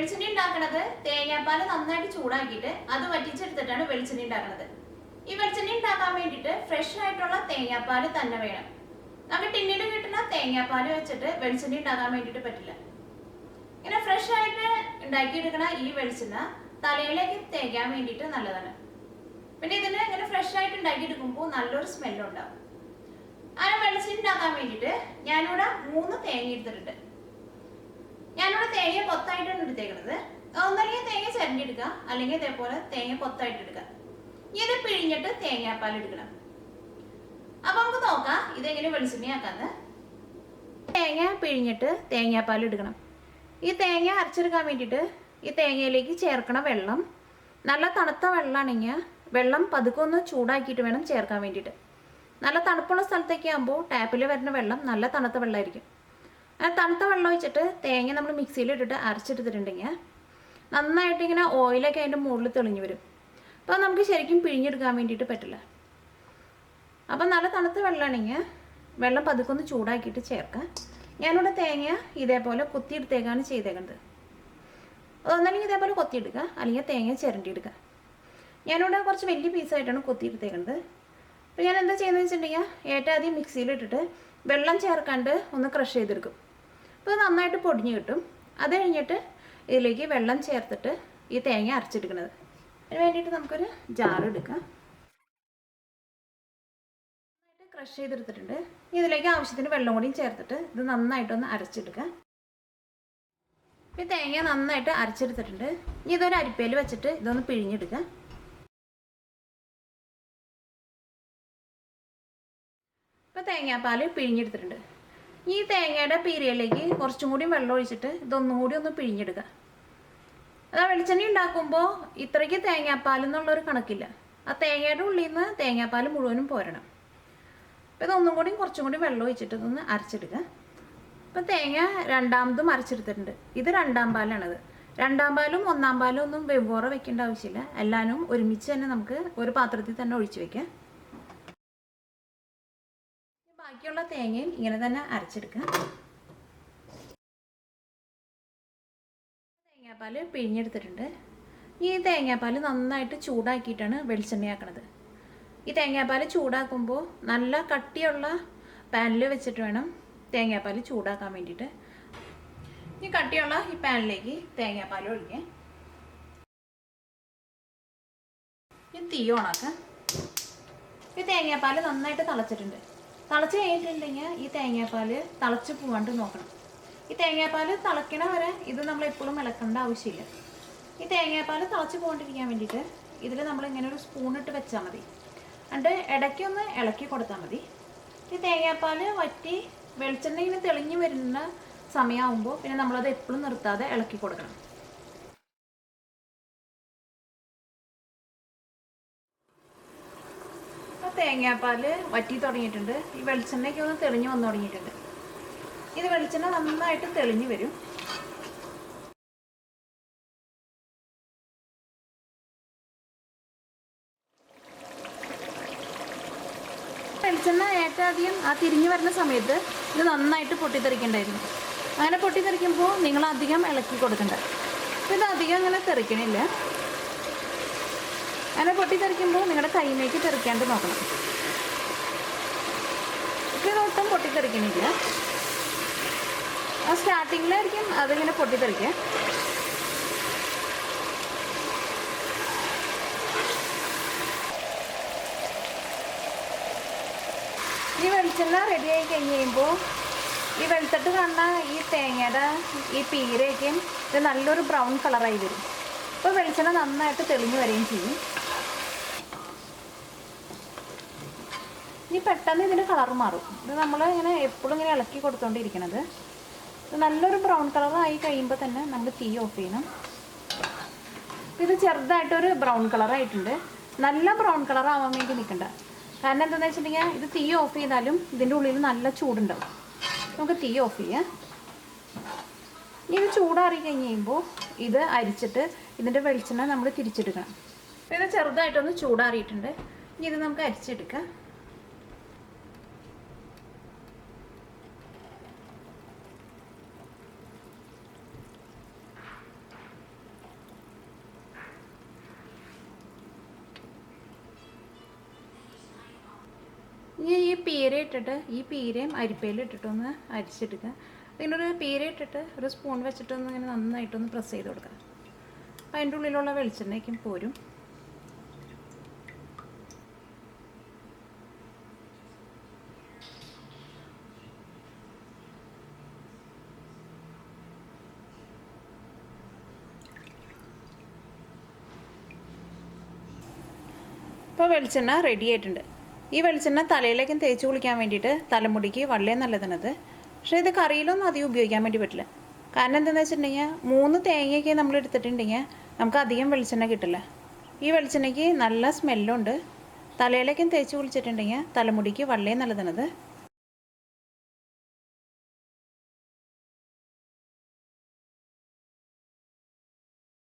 വെളിച്ചെണ്ണ ഉണ്ടാക്കണത് തേങ്ങാപ്പാൽ നന്നായിട്ട് ചൂടാക്കിയിട്ട് അത് വറ്റിച്ചെടുത്തിട്ടാണ് വെളിച്ചെണ്ണ ഉണ്ടാക്കണത്. ഈ വെളിച്ചെണ്ണ ഉണ്ടാക്കാൻ വേണ്ടിയിട്ട് ഫ്രഷ് ആയിട്ടുള്ള തേങ്ങാപ്പാൽ തന്നെ വേണം. നമുക്ക് ടിന്നിൽ കിട്ടുന്ന തേങ്ങാപ്പാൽ വെച്ചിട്ട് വെളിച്ചെണ്ണ ഉണ്ടാക്കാൻ വേണ്ടിയിട്ട് പറ്റില്ല. ഇങ്ങനെ ഫ്രഷ് ആയിട്ട് ഉണ്ടാക്കിയെടുക്കണ ഈ വെളിച്ചെണ്ണ തലയിലേക്ക് തേക്കാൻ വേണ്ടിയിട്ട് നല്ലതാണ്. പിന്നെ ഇതിന് ഇങ്ങനെ ഫ്രഷ് ആയിട്ട് ഉണ്ടാക്കിയെടുക്കുമ്പോൾ നല്ലൊരു സ്മെല്ലുണ്ടാവും അങ്ങനെ വെളിച്ചെണ്ണ ഉണ്ടാക്കാൻ വേണ്ടിയിട്ട് ഞാനിവിടെ മൂന്ന് തേങ്ങ എടുത്തിട്ടുണ്ട്. തേങ്ങ കൊത്തായിട്ടാണ് എടുത്തേക്കുന്നത് ഒന്നല്ലെങ്കിൽ തേങ്ങ ചരഞ്ഞെടുക്കുക അല്ലെങ്കിൽ ഇതേപോലെ തേങ്ങ കൊത്തായിട്ട് എടുക്കുക. ഇത് പിഴിഞ്ഞിട്ട് തേങ്ങാപ്പാൽ എടുക്കണം. അപ്പൊ നമുക്ക് നോക്കാം ഇതെങ്ങനെ വെളിച്ചെണ്ണയാക്കാന്ന്. തേങ്ങ പിഴിഞ്ഞിട്ട് തേങ്ങാപ്പാൽ എടുക്കണം. ഈ തേങ്ങ അരച്ചെടുക്കാൻ വേണ്ടിയിട്ട് ഈ തേങ്ങയിലേക്ക് ചേർക്കണം വെള്ളം നല്ല തണുത്ത വെള്ളമാണെങ്കിൽ വെള്ളം പതുക്കെ ഒന്ന് ചൂടാക്കിയിട്ട് വേണം ചേർക്കാൻ വേണ്ടിയിട്ട്. നല്ല തണുപ്പുള്ള സ്ഥലത്തേക്ക് ആകുമ്പോൾ ടാപ്പിൽ വരുന്ന വെള്ളം നല്ല തണുത്ത വെള്ളമായിരിക്കും. തണുത്ത വെള്ളം ഒഴിച്ചിട്ട് തേങ്ങ നമ്മൾ മിക്സിയിൽ ഇട്ടിട്ട് അരച്ചെടുത്തിട്ടുണ്ടെങ്കിൽ നന്നായിട്ട് ഇങ്ങനെ ഓയിലൊക്കെ അതിന്റെ മുകളിൽ തെളിഞ്ഞു വരും. അപ്പോൾ നമുക്ക് ശരിക്കും പിഴിഞ്ഞെടുക്കാൻ വേണ്ടിയിട്ട് പറ്റില്ല. അപ്പം നല്ല തണുത്ത വെള്ളമാണെങ്കിൽ വെള്ളം പതുക്കെ ഒന്ന് ചൂടാക്കിയിട്ട് ചേർക്കാം. ഞാനിവിടെ തേങ്ങ ഇതേപോലെ കുത്തിയെടുത്തേക്കാണ് ചെയ്തേക്കുന്നത്. ഒന്നല്ലെങ്കിൽ ഇതേപോലെ കൊത്തിയെടുക്കുക അല്ലെങ്കിൽ തേങ്ങ ചിരണ്ടിയെടുക്കുക. ഞാനിവിടെ കുറച്ച് വലിയ പീസായിട്ടാണ് കൊത്തിയെടുത്തേക്കുന്നത്. അപ്പോൾ ഞാൻ എന്താ ചെയ്യുന്നത് വെച്ചിട്ടുണ്ടെങ്കിൽ ഏറ്റവും ആദ്യം മിക്സിയിലിട്ടിട്ട് വെള്ളം ചേർക്കാണ്ട് ഒന്ന് ക്രഷ് ചെയ്തെടുക്കും. അപ്പോൾ നന്നായിട്ട് പൊടിഞ്ഞ് കിട്ടും. അത് കഴിഞ്ഞിട്ട് ഇതിലേക്ക് വെള്ളം ചേർത്തിട്ട് ഈ തേങ്ങ അരച്ചെടുക്കുന്നത് അതിന് വേണ്ടിയിട്ട് നമുക്കൊരു ജാർ എടുക്കാം. ക്രഷ് ചെയ്തെടുത്തിട്ടുണ്ട്. ഇതിലേക്ക് ആവശ്യത്തിന് വെള്ളം കൂടിയും ചേർത്തിട്ട് ഇത് നന്നായിട്ടൊന്ന് അരച്ചെടുക്കാം ഈ തേങ്ങ നന്നായിട്ട് അരച്ചെടുത്തിട്ടുണ്ട്. ഇനി ഇതൊരു അരിപ്പയിൽ വെച്ചിട്ട് ഇതൊന്ന് പിഴിഞ്ഞെടുക്കാം ഇപ്പോൾ തേങ്ങാപ്പാൽ പിഴിഞ്ഞെടുത്തിട്ടുണ്ട്. ഈ തേങ്ങയുടെ പീരിയയിലേക്ക് കുറച്ചും കൂടി വെള്ളം ഒഴിച്ചിട്ട് ഇതൊന്നും കൂടി ഒന്ന് പിഴിഞ്ഞെടുക്കുക. അതാ വെളിച്ചെണ്ണ ഉണ്ടാക്കുമ്പോൾ ഇത്രയ്ക്ക് തേങ്ങാപ്പാൽ എന്നുള്ളൊരു കണക്കില്ല. ആ തേങ്ങയുടെ ഉള്ളിൽ നിന്ന് തേങ്ങാപ്പാൽ മുഴുവനും പോരണം. അപ്പോൾ ഇതൊന്നും കൂടി കുറച്ചും കൂടി വെള്ളം ഒഴിച്ചിട്ട് ഇതൊന്ന് അരച്ചെടുക്കുക. അപ്പോൾ തേങ്ങ രണ്ടാമതും അരച്ചെടുത്തിട്ടുണ്ട്. ഇത് രണ്ടാം പാലാണത്. രണ്ടാം പാലും ഒന്നാം പാലും ഒന്നും വെവ്വേറെ വെക്കേണ്ട ആവശ്യമില്ല. എല്ലാനും ഒരുമിച്ച് തന്നെ നമുക്ക് ഒരു പാത്രത്തിൽ തന്നെ ഒഴിച്ച് വെക്കാം. ബാക്കിയുള്ള തേങ്ങയും ഇങ്ങനെ തന്നെ അരച്ചെടുക്കുക. തേങ്ങാപ്പാൽ പിഴിഞ്ഞെടുത്തിട്ടുണ്ട്. ഈ തേങ്ങാപ്പാൽ നന്നായിട്ട് ചൂടാക്കിയിട്ടാണ് വെളിച്ചെണ്ണയാക്കണത്. ഈ തേങ്ങാപ്പാൽ ചൂടാക്കുമ്പോൾ നല്ല കട്ടിയുള്ള പാനിൽ വെച്ചിട്ട് വേണം തേങ്ങാപ്പാൽ ചൂടാക്കാൻ വേണ്ടിയിട്ട്. ഈ കട്ടിയുള്ള ഈ പാനിലേക്ക് തേങ്ങാപ്പാൽ ഒഴിക്കാം ഈ തീ ഓണാക്കാം ഈ തേങ്ങാപ്പാൽ നന്നായിട്ട് തിളച്ചിട്ടുണ്ട്. തിളച്ച് കഴിഞ്ഞിട്ടുണ്ടെങ്കിൽ ഈ തേങ്ങാപ്പാൽ തിളച്ച് പോവാണ്ട് നോക്കണം. ഈ തേങ്ങാപ്പാൽ തിളയ്ക്കണ വരെ ഇത് നമ്മൾ എപ്പോഴും ഇളക്കേണ്ട ആവശ്യമില്ല. ഈ തേങ്ങാപ്പാൽ തിളച്ച് പോകാണ്ടിരിക്കാൻ വേണ്ടിയിട്ട് ഇതിൽ നമ്മൾ ഇങ്ങനെ ഒരു സ്പൂൺ ഇട്ട് വെച്ചാൽ മതി. എന്നിട്ട് ഇടയ്ക്കൊന്ന് ഇളക്കി കൊടുത്താൽ മതി. ഈ തേങ്ങാപ്പാൽ വറ്റി വെളിച്ചെണ്ണ ഇങ്ങനെ തെളിഞ്ഞു വരുന്ന സമയമാകുമ്പോൾ പിന്നെ നമ്മളത് എപ്പോഴും നിർത്താതെ ഇളക്കി കൊടുക്കണം. തേങ്ങാപ്പാൽ വറ്റി തുടങ്ങിയിട്ടുണ്ട്. ഈ വെളിച്ചെണ്ണയ്ക്ക് ഒന്ന് തെളിഞ്ഞു വന്നു തുടങ്ങിയിട്ടുണ്ട്. ഇത് വെളിച്ചെണ്ണ നന്നായിട്ട് തെളിഞ്ഞു വരും. വെളിച്ചെണ്ണ ഏറ്റവും ആ തിരിഞ്ഞു വരുന്ന സമയത്ത് ഇത് നന്നായിട്ട് പൊട്ടിത്തെറിക്കണ്ടായിരുന്നു അങ്ങനെ പൊട്ടിത്തെറിക്കുമ്പോൾ നിങ്ങൾ അധികം ഇളക്കി കൊടുക്കണ്ട. ഇത് അധികം അങ്ങനെ തെറിക്കണില്ല. അങ്ങനെ പൊട്ടി തെറിക്കുമ്പോൾ നിങ്ങളുടെ കൈമേക്ക് തെറിക്കാണ്ട് നോക്കണം. ഇത് ഒട്ടും പൊട്ടിത്തെറിക്കണില്ല ആ സ്റ്റാർട്ടിങ്ങിലായിരിക്കും അതിങ്ങനെ പൊട്ടിത്തെറിക്കുക ഈ വെളിച്ചെണ്ണ റെഡി ആയി കഴിഞ്ഞ് കഴിയുമ്പോൾ ഈ വെളുത്തിട്ട് കാണുന്ന ഈ തേങ്ങയുടെ ഈ പീരയൊക്കെയും ഇത് നല്ലൊരു ബ്രൗൺ കളറായി വരും. അപ്പോൾ വെളിച്ചെണ്ണ നന്നായിട്ട് തെളിഞ്ഞു വരികയും ചെയ്യും. ഇനി പെട്ടെന്ന് ഇതിന്റെ കളർ മാറും. ഇത് നമ്മൾ ഇങ്ങനെ എപ്പോഴും ഇങ്ങനെ ഇളക്കി കൊടുത്തോണ്ടിരിക്കണത്. ഇത് നല്ലൊരു ബ്രൗൺ കളറായി കഴിയുമ്പോൾ തന്നെ നമ്മൾ തീ ഓഫ് ചെയ്യണം. ഇത് ചെറുതായിട്ടൊരു ബ്രൗൺ കളറായിട്ടുണ്ട് നല്ല ബ്രൗൺ കളർ ആവാൻ വേണ്ടി നിൽക്കണ്ട കാരണം എന്താണെന്ന് വെച്ചിട്ടുണ്ടെങ്കിൽ ഇത് തീ ഓഫ് ചെയ്താലും ഇതിന്റെ ഉള്ളിൽ നല്ല ചൂടുണ്ടാവും. നമുക്ക് തീ ഓഫ് ചെയ്യാം. ഇത് ചൂടാറി കഴിഞ്ഞ് കഴിയുമ്പോൾ ഇത് അരിച്ചിട്ട് ഇതിന്റെ വെളിച്ചെണ്ണ നമ്മൾ തിരിച്ചെടുക്കണം. ഇത് ചെറുതായിട്ടൊന്ന് ചൂടാറിയിട്ടുണ്ട്. ഇനി ഇത് നമുക്ക് അരിച്ചെടുക്കാം. ഇനി ഈ പീര ഇട്ടിട്ട് ഈ പീരയും അരിപ്പയിലും ഇട്ടിട്ടൊന്ന് അരിച്ചെടുക്കുക. പിന്നെ ഒരു പീര ഇട്ടിട്ട് ഒരു സ്പൂൺ വെച്ചിട്ടൊന്ന് ഇങ്ങനെ നന്നായിട്ടൊന്ന് പ്രസ് ചെയ്ത് കൊടുക്കുക. അപ്പം അതിന്റെ ഉള്ളിലുള്ള വെളിച്ചെണ്ണയ്ക്കും പോരും. ഇപ്പോൾ വെളിച്ചെണ്ണ റെഡി ആയിട്ടുണ്ട്. ഈ വെളിച്ചെണ്ണ തലയിലേക്കും തേച്ച് കുളിക്കാൻ വേണ്ടിയിട്ട് തലമുടിക്ക് വളരെ നല്ലതാണത് പക്ഷേ ഇത് കറിയിലൊന്നും അധികം ഉപയോഗിക്കാൻ വേണ്ടി പറ്റില്ല. കാരണം എന്താണെന്ന് വെച്ചിട്ടുണ്ടെങ്കിൽ മൂന്ന് തേങ്ങയൊക്കെ നമ്മൾ എടുത്തിട്ടുണ്ടെങ്കിൽ നമുക്ക് അധികം വെളിച്ചെണ്ണ കിട്ടില്ല. ഈ വെളിച്ചെണ്ണയ്ക്ക് നല്ല സ്മെല്ലുണ്ട്. തലയിലേക്കും തേച്ച് കുളിച്ചിട്ടുണ്ടെങ്കിൽ തലമുടിക്ക് വളരെ നല്ലതാണത്